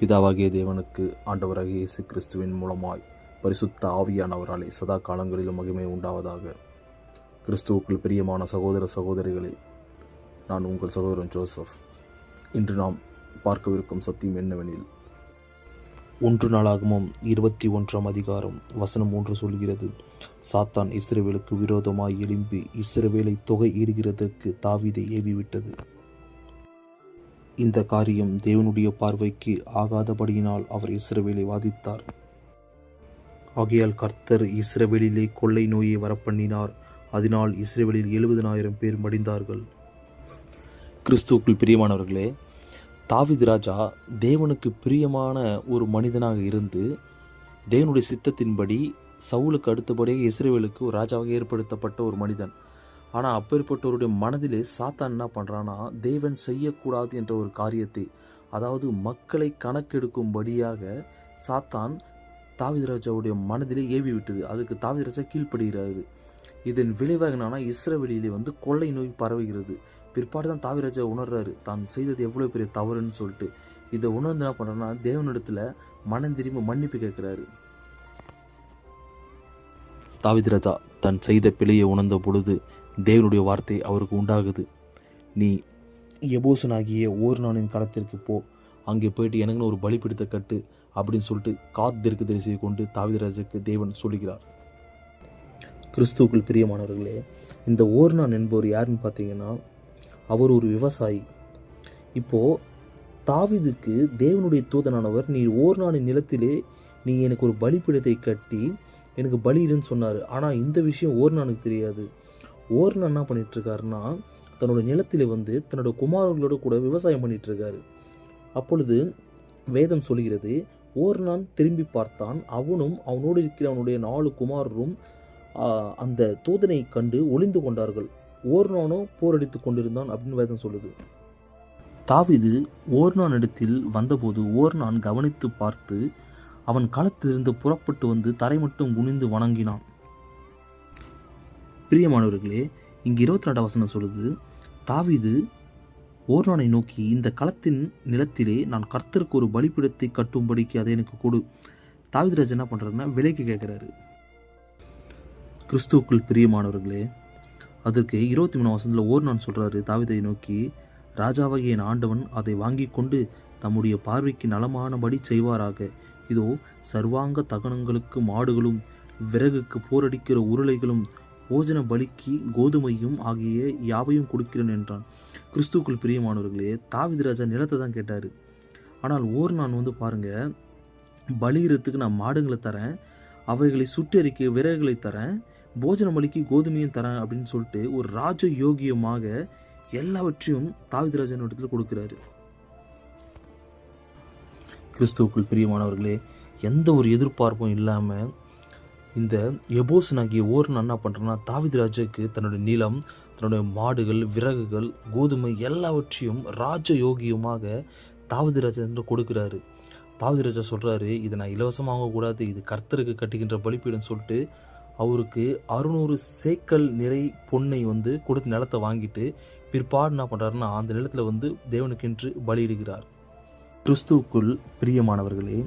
பிதாவாகிய தேவனுக்கு ஆண்டவராகிய இயேசு கிறிஸ்துவின் மூலமாய் பரிசுத்த ஆவியானவராலே சதா காலங்களிலும் மகிமை உண்டாவதாக. கிறிஸ்துவுக்குள் பிரியமான சகோதர சகோதரிகளே நான் உங்கள் சகோதரன் ஜோசப். இன்று நாம் பார்க்கவிருக்கும் சத்தியம் என்னவெனில் ஒன்று நாளாகமும் இருபத்தி ஒன்றாம் அதிகாரம் வசனம் ஒன்று சொல்கிறது சாத்தான் இஸ்ரவேலுக்கு விரோதமாய் எழும்பி இஸ்ரவேலை தொகை ஈடுகிறதற்கு தாவீதை ஏவிவிட்டது. இந்த காரியம் தேவனுடைய பார்வைக்கு ஆகாதபடியினால் அவர் இஸ்ரவேலை வாதித்தார். ஆகையால் கர்த்தர் இஸ்ரவேலிலே கொள்ளை நோயை வரப்பண்ணினார். அதனால் இஸ்ரேவேலில் எழுபதனாயிரம் பேர் மடிந்தார்கள். கிறிஸ்துவுக்குள் பிரியமானவர்களே தாவித் ராஜா தேவனுக்கு பிரியமான ஒரு மனிதனாக இருந்து தேவனுடைய சித்தத்தின்படி சவுலுக்கு அடுத்தபடியாக இஸ்ரேவேலுக்கு ஒரு ராஜாவாக ஏற்படுத்தப்பட்ட ஒரு மனிதன். ஆனால் அப்பேற்பட்டவருடைய மனதிலே சாத்தான் என்ன பண்ணுறான்னா தேவன் செய்யக்கூடாது என்ற ஒரு காரியத்தை அதாவது மக்களை கணக்கெடுக்கும்படியாக சாத்தான் தாவிதராஜாவுடைய மனதிலே ஏவி விட்டது. அதுக்கு தாவிதராஜா கீழ்ப்படுகிறாரு. இதன் விளைவாக என்னன்னா இஸ்ரவெளியிலே வந்து கொள்ளை நோய் பரவுகிறது. பிற்பாடு தான் தாவிராஜா உணர்றாரு தான் செய்தது எவ்வளோ பெரிய தவறுன்னு சொல்லிட்டு. இதை உணர்ந்து என்ன பண்ணுறேன்னா தேவனிடத்தில் மனம் திரும்பி மன்னிப்பு கேட்குறாரு. தாவிதராஜா தன் செய்த பிழையை உணர்ந்த பொழுது தேவனுடைய வார்த்தை அவருக்கு உண்டாகுது. நீ எபோசனாகிய ஓர் நாளின் களத்திற்கு போ. அங்கே போயிட்டு எனக்குன்னு ஒரு பலிப்பிடித்த கட்டு அப்படின்னு சொல்லிட்டு காத்திற்கு தரிசியை கொண்டு தாவிதராஜுக்கு தேவன் சொல்லுகிறார். கிறிஸ்துவுக்குள் பிரியமானவர்களே இந்த ஓர்னான் என்பவர் யாருன்னு பார்த்தீங்கன்னா அவர் ஒரு விவசாயி. இப்போது தாவிதுக்கு தேவனுடைய தூதனானவர் நீ ஓர்னானின் நிலத்திலே நீ எனக்கு ஒரு பலிப்பிடத்தை கட்டி எனக்கு பலியிடுன்னு சொன்னார். ஆனால் இந்த விஷயம் ஓர்நானுக்கு தெரியாது. ஓர்னான் என்ன பண்ணிகிட்ருக்காருன்னா தன்னோட நிலத்திலே வந்து தன்னோட குமாரர்களோட கூட விவசாயம் பண்ணிகிட்ருக்காரு அப்பொழுது வேதம் சொல்கிறது ஓர்னான் திரும்பி பார்த்தான். அவனும் அவனோடு இருக்கிற அவனுடைய நாலு குமாரரும் அந்த தூதனை கண்டு ஒளிந்து கொண்டார்கள். ஓர்னானோ போரடித்து கொண்டிருந்தான் அப்படின்னு வேதம் சொல்லுது. தாவிது ஓர்னான் இடத்தில் வந்தபோது ஓர்னான் கவனித்து பார்த்து அவன் களத்திலிருந்து புறப்பட்டு வந்து தரை மட்டும் குனிந்து வணங்கினான். பிரியமானவர்களே இங்கு இருபத்தி ரெண்டாம் வசனம் சொல்லுது தாவிது ஓர்னானை நோக்கி இந்த களத்தின் நிலத்திலே நான் கர்த்தருக்கு ஒரு பலிப்பிடத்தை கட்டும்படிக்கு அதை எனக்கு கொடு. தாவிதராஜ் என்ன பண்ணுறாருன்னா விலைக்கு கேட்குறாரு கிறிஸ்துவுக்குள் பிரியமானவர்களே அதற்கு இருபத்தி மூணு வசனத்தில் ஓர்னான் சொல்கிறாரு தாவிதை நோக்கி ராஜாவாகிய என் ஆண்டவன் அதை வாங்கி கொண்டு தம்முடைய பார்வைக்கு நலமானபடி செய்வாராக. இதோ சர்வாங்க தகனங்களுக்கு மாடுகளும் விறகுக்கு போரடிக்கிற உருளைகளும் போஜன பலிக்கு கோதுமையும் ஆகிய யாவையும் கொடுக்கிறேன் என்றான். கிறிஸ்துவுக்குள் பிரியமானவர்களே தாவீது ராஜா நிலத்தை தான் கேட்டார். ஆனால் ஓர் நான் வந்து பாருங்க பலியிறத்துக்கு நான் மாடுங்களை தரேன் அவைகளை சுட்டெரிக்க விறகுகளை தரேன் போஜன பலிக்கு கோதுமையும் தரேன் அப்படின்னு சொல்லிட்டு ஒரு ராஜ யோகியமாக எல்லாவற்றையும் தாவிதராஜன் இடத்துல கொடுக்குறாரு. கிறிஸ்துவுக்குள் பிரியமானவர்களே எந்த ஒரு எதிர்பார்ப்பும் இல்லாமல் இந்த எபோசனாகிய ஓர்னு என்ன பண்ணுறான்னா தாவீது ராஜாவுக்கு தன்னுடைய நிலம் தன்னுடைய மாடுகள் விறகுகள் கோதுமை எல்லாவற்றையும் ராஜ யோகியமாக தாவீது ராஜா என்று கொடுக்குறாரு. தாவீது ராஜா சொல்கிறாரு இதை நான் இலவசமாக வாங்கக்கூடாது இது கர்த்தருக்கு கட்டுகின்ற பலிப்பீடுன்னு சொல்லிட்டு அவருக்கு அறுநூறு சேக்கல் நிறை பொன்னை வந்து கொடுத்து நிலத்தை வாங்கிட்டு பிற்பாடு என்ன பண்ணுறாருன்னா அந்த நிலத்தில் வந்து தேவனுக்கென்று பலியிடுகிறார். கிறிஸ்துவுக்குள் பிரியமானவர்களே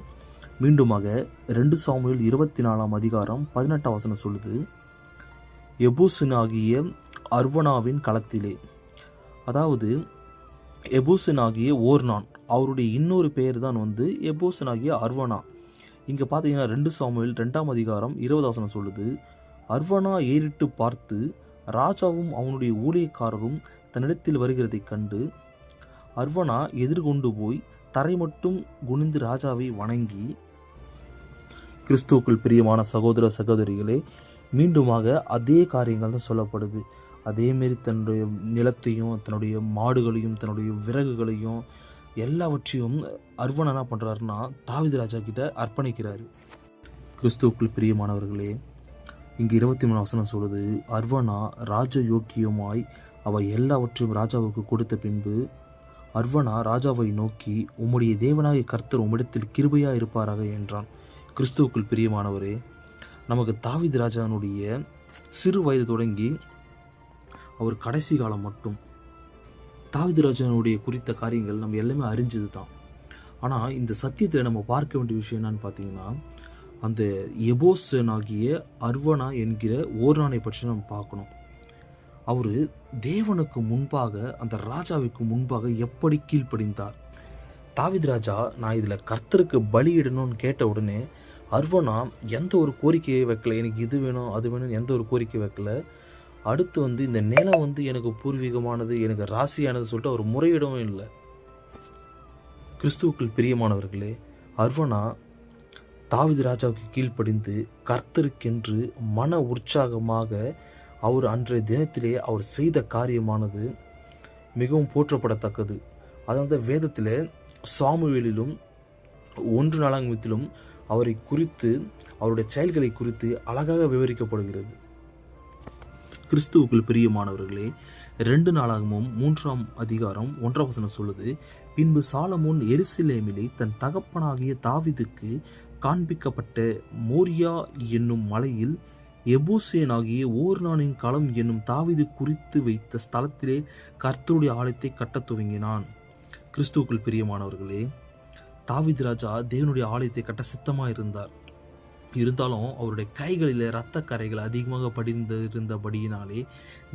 மீண்டுமாக ரெண்டு சாமுவேல் இருபத்தி நாலாம் அதிகாரம் பதினெட்டாம் வசனம் சொல்லுது எபூசனாகிய அர்வனாவின் களத்திலே. அதாவது எபூசனாகிய ஓர்னான் அவருடைய இன்னொரு பெயர் தான் வந்து எபூசனாகிய அர்வனா. இங்கே பார்த்தீங்கன்னா ரெண்டு சாமுவேல் ரெண்டாம் அதிகாரம் இருபதாசனம் சொல்லுது அர்வனா ஏறிட்டு பார்த்து ராஜாவும் அவனுடைய ஊழியக்காரரும் தன்னிடத்தில் வருகிறதைக் கண்டு அர்வனா எதிர்கொண்டு போய் தரை மட்டும் குனிந்து ராஜாவை வணங்கி கிறிஸ்துவுக்குள் பிரியமான சகோதர சகோதரிகளே மீண்டுமாக அதே காரியங்கள் தான் சொல்லப்படுது. அதேமாரி தன்னுடைய நிலத்தையும் தன்னுடைய மாடுகளையும் தன்னுடைய விறகுகளையும் எல்லாவற்றையும் அர்வன் என்ன பண்ணுறாருன்னா தாவித ராஜா கிட்ட அர்ப்பணிக்கிறாரு. கிறிஸ்துவுக்குள் பிரியமானவர்களே இங்கு இருபத்தி மூணு வசனம் சொல்லுது அர்வனா ராஜ யோக்கியமாய் அவள் எல்லாவற்றையும் ராஜாவுக்கு கொடுத்த பின்பு அர்வனா ராஜாவை நோக்கி உம்முடைய தேவனாகிய கர்த்தர் உம்மிடத்தில் கிருபையாக இருப்பாராக என்றான். கிறிஸ்துவுக்குள் பிரியமானவரே நமக்கு தாவித் ராஜானுடைய சிறு வயது தொடங்கி அவர் கடைசி காலம் மட்டும் தாவித் ராஜானுடைய குறித்த காரியங்கள் நம்ம எல்லாமே அறிஞ்சது தான் ஆனால் இந்த சத்தியத்தை நம்ம பார்க்க வேண்டிய விஷயம் என்னன்னு பார்த்தீங்கன்னா அந்த எபோசன் ஆகிய அர்வனா என்கிற ஓர்னானை பற்றி நம்ம பார்க்கணும். அவர் தேவனுக்கு முன்பாக அந்த ராஜாவுக்கு முன்பாக எப்படி கீழ்ப்படிந்தார்? தாவித் ராஜா நான் இதில் கர்த்தருக்கு பலியிடணும்னு கேட்ட உடனே அர்வனா எந்த ஒரு கோரிக்கையை வைக்கல? எனக்கு இது வேணும் அது வேணும்னு எந்த ஒரு கோரிக்கை வைக்கல. அடுத்து வந்து இந்த நிலம் வந்து எனக்கு பூர்வீகமானது எனக்கு ராசியானது சொல்லிட்டு அவர் முறையிடவும் இல்லை. கிறிஸ்துவுக்குள் பிரியமானவர்களே அர்வனா தாவிது ராஜாவுக்கு கீழ்ப்படிந்து கர்த்தருக்கென்று மன உற்சாகமாக அவர் அன்றைய தினத்திலே அவர் செய்த காரியமானது மிகவும் போற்றப்படத்தக்கது. அதாவது வேதத்தில் சாமுவேலிலும் ஒன்று நாளாங்கத்திலும் அவரை குறித்து அவருடைய செயல்களை குறித்து அழகாக விவரிக்கப்படுகிறது. கிறிஸ்துவுக்குள் பிரியமானவர்களே ரெண்டு நாளாகமும் மூன்றாம் அதிகாரம் ஒன்றாம் வசனம் சொல்லுது பின்பு சாலமோன் எருசலேமிலே தன் தகப்பனாகிய தாவிதுக்கு காண்பிக்கப்பட்ட மோரியா என்னும் மலையில் எபூசேனாகிய ஓர்னானின் களம் என்னும் தாவிது குறித்து வைத்த ஸ்தலத்திலே கர்த்தருடைய ஆலயத்தை கட்டத் துவங்கினான். கிறிஸ்துவுக்குள் பிரியமானவர்களே தாவித் ராஜா தேவனுடைய ஆலயத்தை கட்ட சித்தமாக இருந்தார். இருந்தாலும் அவருடைய கைகளில் இரத்த கரைகள் அதிகமாக படிந்து இருந்தபடியினாலே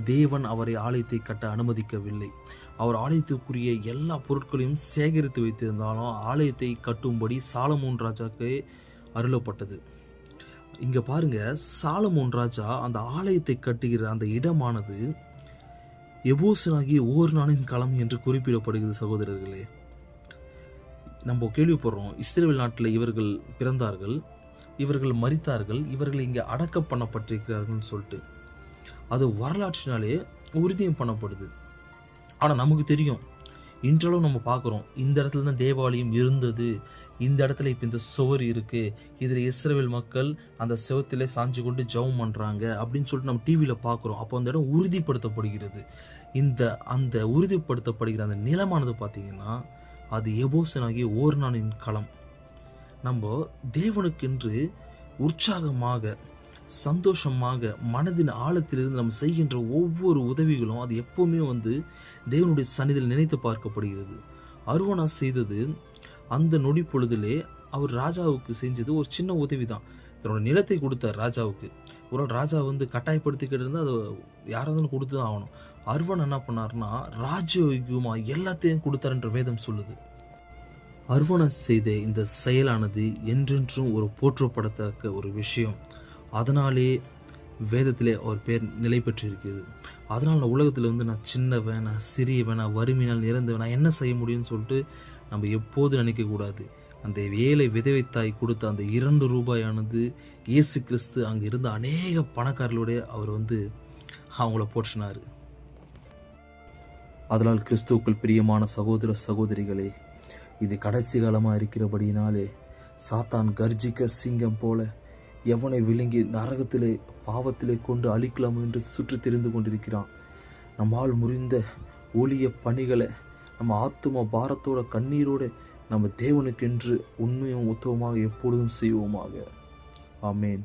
தேவன் அவரை ஆலயத்தை கட்ட அனுமதிக்கவில்லை. அவர் ஆலயத்துக்குரிய எல்லா பொருட்களையும் சேகரித்து வைத்திருந்தாலும் ஆலயத்தை கட்டும்படி சாலமோன் ராஜாக்கு அருளப்பட்டது. இங்கே பாருங்க சாலமோன் ராஜா அந்த ஆலயத்தை கட்டுகிற அந்த இடமானது எபோசனாகிய நாளின் களம் என்று குறிப்பிடப்படுகிறது சகோதரர்களே. நம்ம கேள்விப்படுறோம் இஸ்ரேல் நாட்டில் இவர்கள் பிறந்தார்கள் இவர்கள் மறித்தார்கள் இவர்கள் இங்கே அடக்கம் பண்ணப்பட்டிருக்கிறார்கள்னு சொல்லிட்டு. அது வரலாற்றினாலே உறுதியும் பண்ணப்படுது. ஆனால் நமக்கு தெரியும் இன்றளவும் நம்ம பார்க்குறோம். இந்த இடத்துல தான் தேவாலயம் இருந்தது. இந்த இடத்துல இப்போ இந்த சுவர் இருக்குது இதில் இஸ்ரேல் மக்கள் அந்த சிவத்தில் சாஞ்சு கொண்டு ஜெபம் பண்ணுறாங்க அப்படின்னு சொல்லிட்டு நம்ம டிவியில் பார்க்குறோம். அப்போ அந்த இடம் உறுதிப்படுத்தப்படுகிறது. இந்த அந்த உறுதிப்படுத்தப்படுகிற அந்த நிலமானது பார்த்திங்கன்னா அது எபோசனாகிய ஓர்னானின் களம். நம்ம தேவனுக்கென்று உற்சாகமாக சந்தோஷமாக மனதின் ஆழத்திலிருந்து நம்ம செய்கின்ற ஒவ்வொரு உதவிகளும் அது எப்பவுமே வந்து தேவனுடைய சன்னிதியில் நினைத்து பார்க்கப்படுகிறது. அருவனா செய்தது அந்த நொடி பொழுதிலே அவர் ராஜாவுக்கு செஞ்சது ஒரு சின்ன உதவி தான் தன்னோட நிலத்தை கொடுத்தார் ராஜாவுக்கு. ஒரு ராஜா வந்து கட்டாயப்படுத்திக்கிட்டு இருந்தால் அது யாராவது கொடுத்து தான் ஆகணும். அருவன் என்ன பண்ணார்னா ராஜயோகியமாக எல்லாத்தையும் கொடுத்தாருன்ற வேதம் சொல்லுது. அர்வன செய்த இந்த செயலானது என்றென்றும் ஒரு போற்றப்படத்தக்க ஒரு விஷயம். அதனாலே வேதத்திலே அவர் பேர் நிலை பெற்றிருக்கிறது. அதனால் நான் உலகத்தில் வந்து நான் சின்னவன் நான் சிறியவன் நான் வறுமையினால் நிறந்தவன் நான் என்ன செய்ய முடியும்னு சொல்லிட்டு நம்ம எப்போது நினைக்கக்கூடாது அந்த ஏழை விதவை தாய் கொடுத்த அந்த இரண்டு ரூபாயானது இயேசு கிறிஸ்து அங்கே இருந்த அநேக பணக்காரர்களுடைய அவர் வந்து அவங்கள போற்றினார். அதனால் கிறிஸ்துவுக்குள் பிரியமான சகோதர சகோதரிகளே இது கடைசி காலமாக இருக்கிறபடியினாலே சாத்தான் கர்ஜிக்க சிங்கம் போல எவனை விழுங்கி நரகத்திலே பாவத்திலே கொண்டு அழிக்கலாம் என்று சுற்றி தெரிந்து கொண்டிருக்கிறான். நம்மால் முறிந்த ஊழிய பணிகளை நம்ம ஆத்தும பாரத்தோட கண்ணீரோடு நம்ம தேவனுக்கென்று உண்மையும் உத்தவமாக எப்பொழுதும் செய்வோமாக. ஆமேன்.